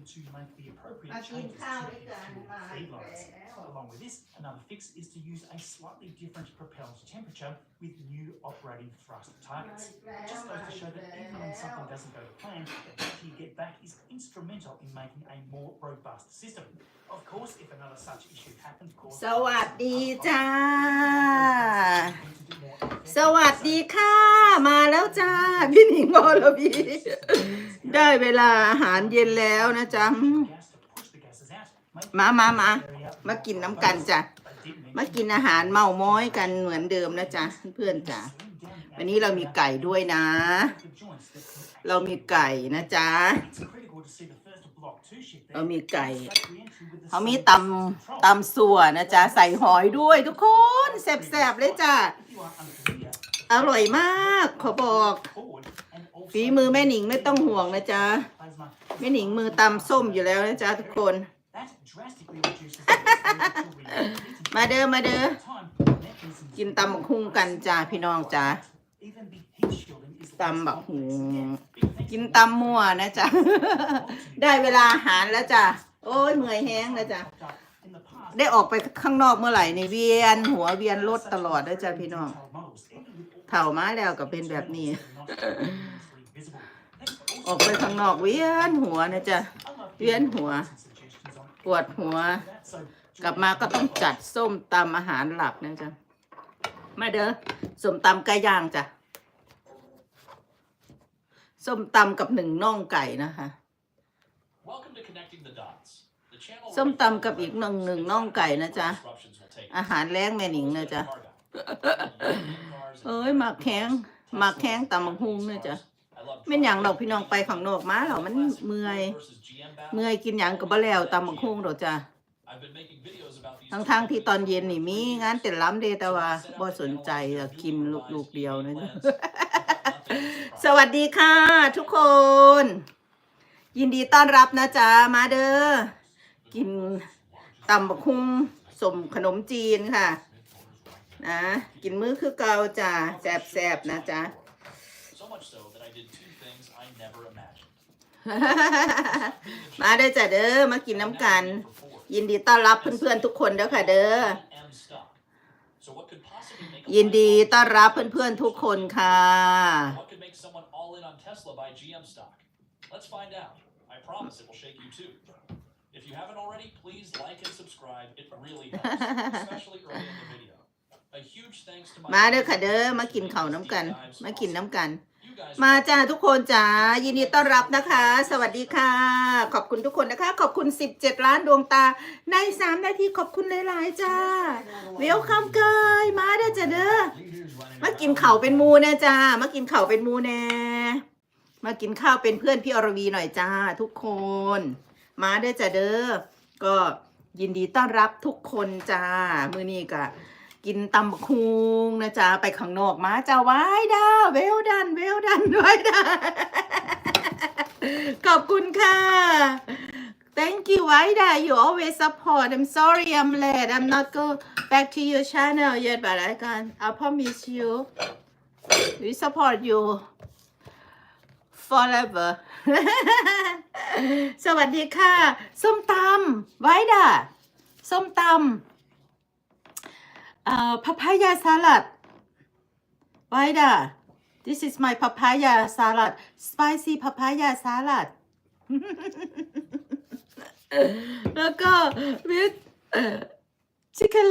important to make the appropriate มากิน changes ข้าว to ด้วย the กันมา feed อีก lines. แล้ว Along with this, another fix is to use a slightly different propellant temperature with new operating thrust มา targets. อีกแล้ว It just มา goes to อี show ก that แล้ even when ว something doesn't go to plan, the data you get back is instrumental in making a more robust system. Of course, if another such issue happened, of course, สวัสดีจ้า ส ส วัสดีค่ะ มาแล้วจ้า พี่หนิงบอลพี ได้เวลาอาหารเย็นแล้วนะจ๊ะอืมมามามามากินน้ำกันจ้ะ มากินอาหารเมาม้อยกันเหมือนเดิมนะจ๊ะ เพื่อนๆจ้ะ วันนี้เรามีไก่ด้วยนะ เรามีไก่นะจ๊ะ เรามีไก่ เขามีตำตำสัวนะจ๊ะ ใส่หอยด้วยทุกคนแซ่บๆเลยจ้ะ อร่อยมาก ขอบอก ฝีมือแม่หนิงไม่ต้องห่วงนะจ๊ะ แม่หนิงมือตำส้มอยู่แล้วนะจ๊ะทุกคน มาเด้อมาเด้อกินตำบักหุ่งกันจ้าพี่น้องจ้าตำบักหุ่งกินตำมั่วนะจ๊ะ ได้เวลาอาหารแล้วจ้ะโอ้ยเมื่อยแห้งแล้วจ้ะได้ออกไปข้างนอกเมื่อไหร่ในเวียน หัวเวียนรถตลอดนะจ๊ะพี่น้องเถ่ามาแล้วก็เป็นแบบนี้ ออกไปข้างนอกเวียนหัวนะจ๊ะเวียนหัว ปวดหัว กลับมาก็ต้องจัดส้มตำอาหารหลักนะจ๊ะมาเด้อส้มตำไก่ย่างจ้ะส้มตำกับหนึ่งน่องไก่นะคะส้มตำกับอีกหนึ่งหนึ่งน่องไก่นะจ๊ะอาหารแรงแม่หนิงนะจ๊ะเอ้ยหมักแข้งหมักแข้งตำบักฮุงนะจ๊ะ ม่นหยังดอกพี่น้องไปข้างนอกมาหรอมันเมื่อยเมื่อยกินหยังกับบ่แล้วตำบักฮุงดอกจ้ะทั้งทางที่ตอนเย็นนี่มีงานเต้นรำเดแต่ว่าบ่สนใจอะกินลูกๆเดียวนะสวัสดีค่ะ ทุกคน ยินดีต้อนรับนะจ๊ะมาเด้อกินตำบักหุ่งสมขนมจีนค่ะ นะ กินมื้อคือเกาจ้ะแซบๆนะจ๊ะ much so that I did two things I never imagined. มาเด้อจ้ะเด้อมากินน้ำกัน ยินดีต้อนรับเพื่อนๆทุกคนเด้อค่ะเด้อ M stock. So what could possibly make a ยินดี light ต้อนรับเพื่อนๆทุกคนค่ะ What could make someone all in on Tesla buy GM stock? Let's find out. I promise it will shake you too. If you haven't already, please like and subscribe. It really helps, especially early in the video. A huge thanks to my มาเด้อค่ะเด้อมากินข้าวน้ำกัน มากินน้ำกัน You guys มาจ้าทุกคนจ้ายินดีต้อนรับนะคะ สวัสดีค่ะ ขอบคุณทุกคนนะคะ ขอบคุณ 17 ล้านดวงตา ใน 3 นาทีขอบคุณหลายๆจ้าเวลคัมเกยมาเด้อจ้าเด้อมากินเข้าเป็นมูแนะจ้ามากินเข้าเป็นมูแน่มากินข้าวเป็นเพื่อนพี่อรวีหน่อยจ้า ทุกคน มาเด้อจ้าเด้อก็ยินดีต้อนรับทุกคนจ้ามื้อนี้ก็ กินตำบักคุงนะจ๊ะไปข้างนอกมาจ้าไว้ดาเวลดันเวลดันไว้ดาขอบคุณค่ะ Thank you ไว้ดา you always support I'm sorry I'm late I'm not go back to your channel yet but I can I promise you we support you forever สวัสดีค่ะ ส้มตำไว้ดาส้มตำ Uh, papaya salad. Vida, this is my papaya salad. Spicy papaya salad. แล้วก็ with chicken